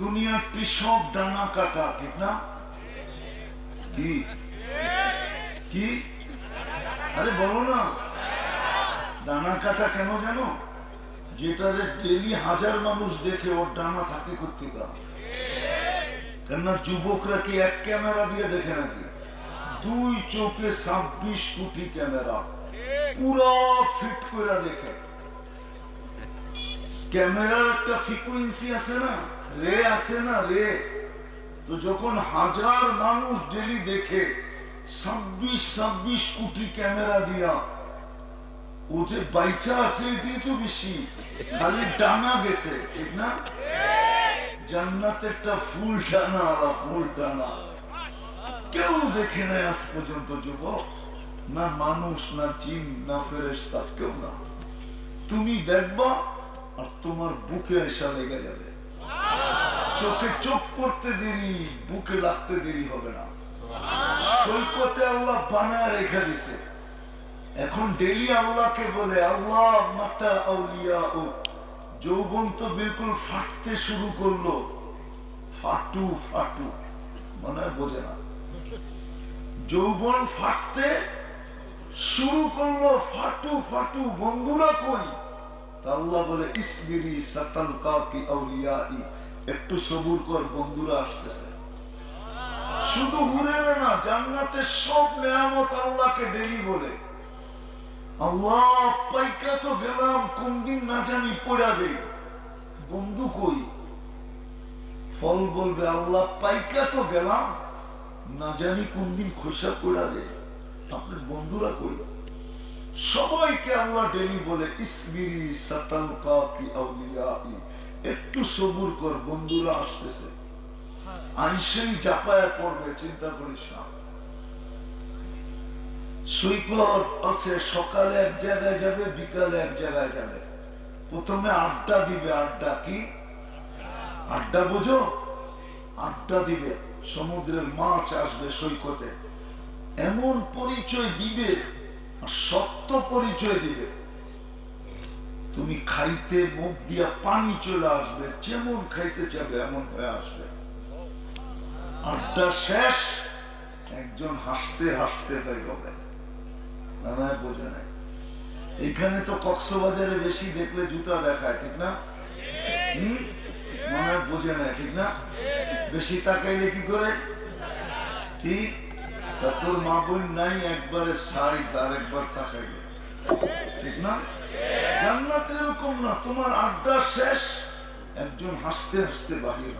দুনিয়াটি সব ডানা কাটা, ঠিক না? কি? কি? আরে বলো না। ডানা কাটা কেন জানো? যেটারে ডেলি হাজার মানুষ দেখে ওর ডানা থাকে কোথেকে কেননা যুবকরা কি এক ক্যামেরা দিয়ে দেখে নাকি? দুই চোখে ছাব্বিশ কোটি ক্যামেরা। পুরা ফিট করে দেখে। ক্যামেরার একটা ফ্রিকুয়েন্সি আছে না? রে আছে না রে? তো যখন হাজার মানুষ ডেলি দেখে, ছাব্বিশ ছাব্বিশ কোটি ক্যামেরা দিয়া, ও যে বাইচা আছে এটাই তো বেশি, খালি ডানা গেছে, ঠিক না? ফুল টানা আলা ফুল টানা কেউ দেখে নাই আজ পর্যন্ত যুবক, না মানুষ, না জিন, না ফেরেস্তা কেউ না। তুমি দেখবা আর তোমার বুকে এসা লেগে যাবে। চোখে চোখ পড়তে দেরি, বুকে লাগতে দেরি হবে না। সৈকতে আল্লাহ বানায় রেখে দিছে। এখন ডেলি আল্লাহকে বলে, আল্লাহ, মাতা আউলিয়া ও। যৌবন তো বিলকুল ফাটতে শুরু করল। ফাটু ফাটু, মনে বোঝে না। যৌবন ফাটতে শুরু করল, ফাটু ফাটু, বন্ধুরা কই? তা আল্লাহ বলে, ইসবিরি সাতাল কাকি আউলিয়াই। একটু সবুর কর, বন্ধুরা আসতেছে। শুধু ঘুরে না, জান্নাতের সব নেয়ামত আল্লাহকে ডেলি বলে। আল্লাহ পাইকা তো গেলাম, কোন দিন না জানি পড়া দেই। বন্ধু কই? ফল বলবে, আল্লাহ পাইকা তো গেলাম, না জানি কোন দিন খোসা পড়া দেয় আপনার বন্ধুরা কই? সবাইকে আল্লাহ ডেলি বলে, ইসবিরি সাতাল কাকি আউলিয়াই। একটু সবুর কর, বন্ধুরা আসতেছে। আইসেই চাপায়া পড়বে, চিন্তা করিস না। সৈকত আছে, সকালে এক জায়গায় যাবে, বিকালে এক জায়গায় যাবে। প্রথমে আড্ডা দিবে, আড্ডা কি? আড্ডা বুঝো? আড্ডা দিবে, সমুদ্রের মাছ আসবে সৈকতে। এমন পরিচয় দিবে সত্য পরিচয় দিবে। তুমি খাইতে মুখ দিয়া পানি চলে আসবে, যেমন খাইতে চাবে এমন হয়ে আসবে। আড্ডা শেষ, একজন হাসতে হাসতে হয়ে গেবে না না বোঝে নাই। এইখানে তো কক্সবাজারে বেশি দেখলে জুতা দেখায়, ঠিক না? মনে বোঝে না ঠিক না? বেশি তাকাইলে কি করে? কি? তোর মা বোন নাই একবারে সাইজ আর একবার তাকাইলে, ঠিক না? জান্নাত এরকম না তোমার আড্ডা শেষ একজন হাসতে হাসতে বাহির হবে।